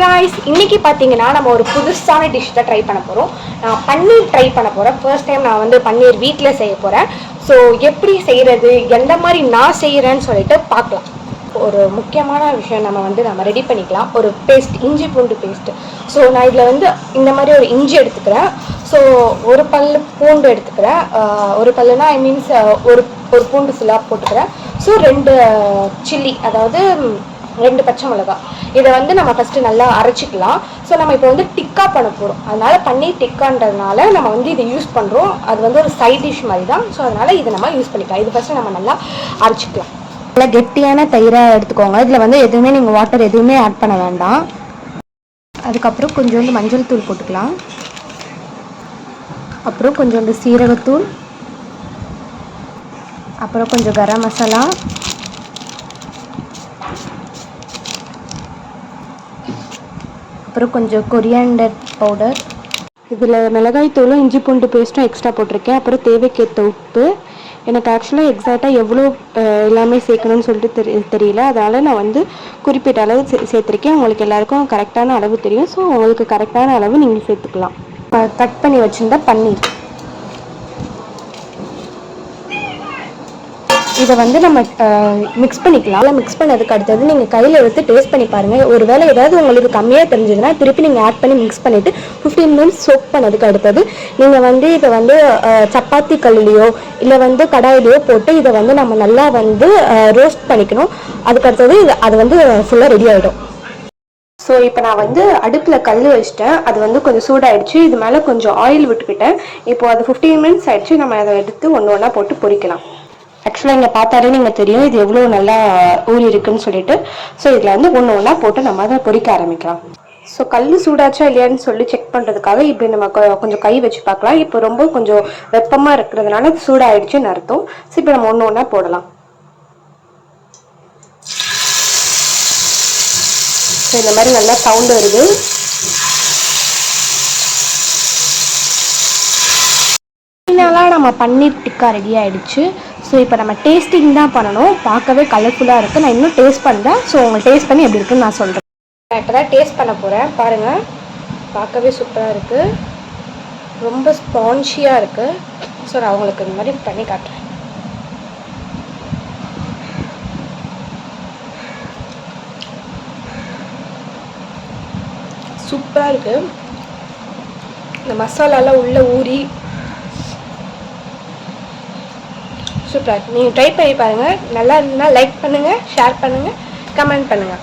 Guys இன்னைக்கு பார்த்தீங்கன்னா நம்ம ஒரு புதுசான டிஷ் தான் ட்ரை பண்ண போகிறோம் நான் பன்னீர் ட்ரை பண்ண போகிறேன் ஃபர்ஸ்ட் டைம் நான் வந்து பன்னீர் வீட்டில் செய்ய போகிறேன் ஸோ எப்படி செய்கிறது எந்த மாதிரி நான் செய்கிறேன்னு சொல்லிட்டு பார்க்கலாம். ஒரு முக்கியமான விஷயம் நம்ம வந்து நம்ம ரெடி பண்ணிக்கலாம். ஒரு பேஸ்ட் இஞ்சி பூண்டு பேஸ்ட் ஸோ நான் இதில் வந்து இந்த மாதிரி ஒரு இஞ்சி எடுத்துக்கிறேன். ஸோ ஒரு பல் பூண்டு எடுத்துக்கிறேன். ஒரு பல்லுனா ஐ மீன்ஸ் ஒரு ஒரு பூண்டு ஃபுல்லாக போட்டுக்கிறேன். ஸோ ரெண்டு uh, சில்லி அதாவது ரெண்டு பச்சை மிளகா. இதை வந்து நம்ம ஃபஸ்ட்டு நல்லா அரைச்சிக்கலாம். ஸோ நம்ம இப்போ வந்து டிக்கா பண்ண போகிறோம் அதனால் பன்னீர் டிக்கான்றதுனால நம்ம வந்து இதை யூஸ் பண்ணுறோம் அது வந்து ஒரு சைட் டிஷ் மாதிரி தான் ஸோ அதனால் இதை நம்ம யூஸ் பண்ணிக்கலாம். இது ஃபஸ்ட்டு நம்ம நல்லா அரைச்சிக்கலாம். நல்லா கெட்டியான தயிராக எடுத்துக்கோங்க. இதில் வந்து எதுவுமே நீங்கள் வாட்டர் எதுவுமே ஆட் பண்ண வேண்டாம். அதுக்கப்புறம் கொஞ்சோண்டு மஞ்சள் தூள் போட்டுக்கலாம். அப்புறம் கொஞ்சோண்டு சீரகத்தூள். அப்புறம் கொஞ்சம் கரம் மசாலா. அப்புறம் கொஞ்சம் கொரியாண்டர் பவுடர் இதில் மிளகாய் தூளும் இஞ்சி பூண்டு பேஸ்ட்டும் எக்ஸ்ட்ரா போட்டிருக்கேன். அப்புறம் தேவைக்கேற்ற உப்பு. எனக்கு ஆக்சுவலாக எக்ஸாக்டாக எவ்வளோ எல்லாமே சேர்க்கணும்னு சொல்லிட்டு தெரி தெரியல. அதனால் நான் வந்து குறிப்பிட்ட அளவு சே சேர்த்துருக்கேன். உங்களுக்கு எல்லாருக்கும் கரெக்டான அளவு தெரியும். ஸோ உங்களுக்கு கரெக்டான அளவு நீங்கள் சேர்த்துக்கலாம். கட் பண்ணி வச்சுருந்தா பன்னீர். இதை வந்து நம்ம மிக்ஸ் பண்ணிக்கலாம். இல்லை மிக்ஸ் பண்ணதுக்கு அடுத்தது நீங்கள் கையில் எடுத்து டேஸ்ட் பண்ணி பாருங்கள் ஒருவேளை ஏதாவது உங்களுக்கு கம்மியாக தெரிஞ்சதுன்னா திருப்பி நீங்கள் ஆட் பண்ணி மிக்ஸ் பண்ணிவிட்டு ஃபிஃப்டீன் மினிட்ஸ் சோக் பண்ணதுக்கு அடுத்தது நீங்கள் வந்து இதை வந்து சப்பாத்தி கல்லுலையோ இல்லை வந்து கடாயிலையோ போட்டு இதை வந்து நம்ம நல்லா வந்து ரோஸ்ட் பண்ணிக்கணும். அதுக்கு அடுத்தது இது அது வந்து ஃபுல்லாக ரெடி ஆகிடும் ஸோ இப்போ நான் வந்து அடுப்பில் கல் வச்சிட்டேன். அது வந்து கொஞ்சம் சூடாயிடுச்சு. இது மேலே கொஞ்சம் ஆயில் விட்டுக்கிட்டேன். இப்போ அது ஃபிஃப்டீன் மினிட்ஸ் ஆயிடுச்சு. நம்ம அதை எடுத்து ஒன்று ஒன்றா போட்டு பொரிக்கலாம். ஆக்சுவலாக இங்கே பார்த்தாலே நீங்கள் தெரியும் இது எவ்வளோ நல்லா ஊறி இருக்குன்னு சொல்லிட்டு. ஸோ இதில் வந்து ஒன்று ஒன்றா போட்டு நம்ம அதை பொரிக்க ஆரம்பிக்கலாம். ஸோ கல் சூடாச்சா இல்லையான்னு சொல்லி செக் பண்ணுறதுக்காக இப்படி நம்ம கொ- கொஞ்சம் கை வச்சு பார்க்கலாம். இப்போ ரொம்ப கொஞ்சம் வெப்பமாக இருக்கிறதுனால சூடாயிடுச்சுன்னு அர்த்தம். ஸோ இப்போ நம்ம ஒன்று ஒன்றா போடலாம். ஸோ இந்த மாதிரி நல்லா சவுண்ட் வருது. ஃபைனலாக நம்ம பன்னீர் டிக்கா ரெடி ஆயிடுச்சு. ஸோ இப்போ நம்ம டேஸ்டிங் தான் பண்ணணும். பார்க்கவே கலர்ஃபுல்லாக இருக்குது நான் இன்னும் டேஸ்ட் பண்ணுறேன் ஸோ உங்களுக்கு டேஸ்ட் பண்ணி எப்படி இருக்குன்னு நான் சொல்கிறேன் நான் இப்போ தான் டேஸ்ட் பண்ண போகிறேன் பாருங்கள் பார்க்கவே சூப்பராக இருக்குது ரொம்ப ஸ்பான்ஷியாக இருக்குது ஸோ நான் உங்களுக்கு இந்த மாதிரி பண்ணி காட்டுறேன். சூப்பராக இருக்குது இந்த மசாலாலாம் உள்ளே ஊறி சூப்பராக நீங்கள் ட்ரை பண்ணி பாருங்கள் நல்லா இருந்தால் லைக் பண்ணுங்கள் ஷேர் பண்ணுங்கள் கமெண்ட் பண்ணுங்கள்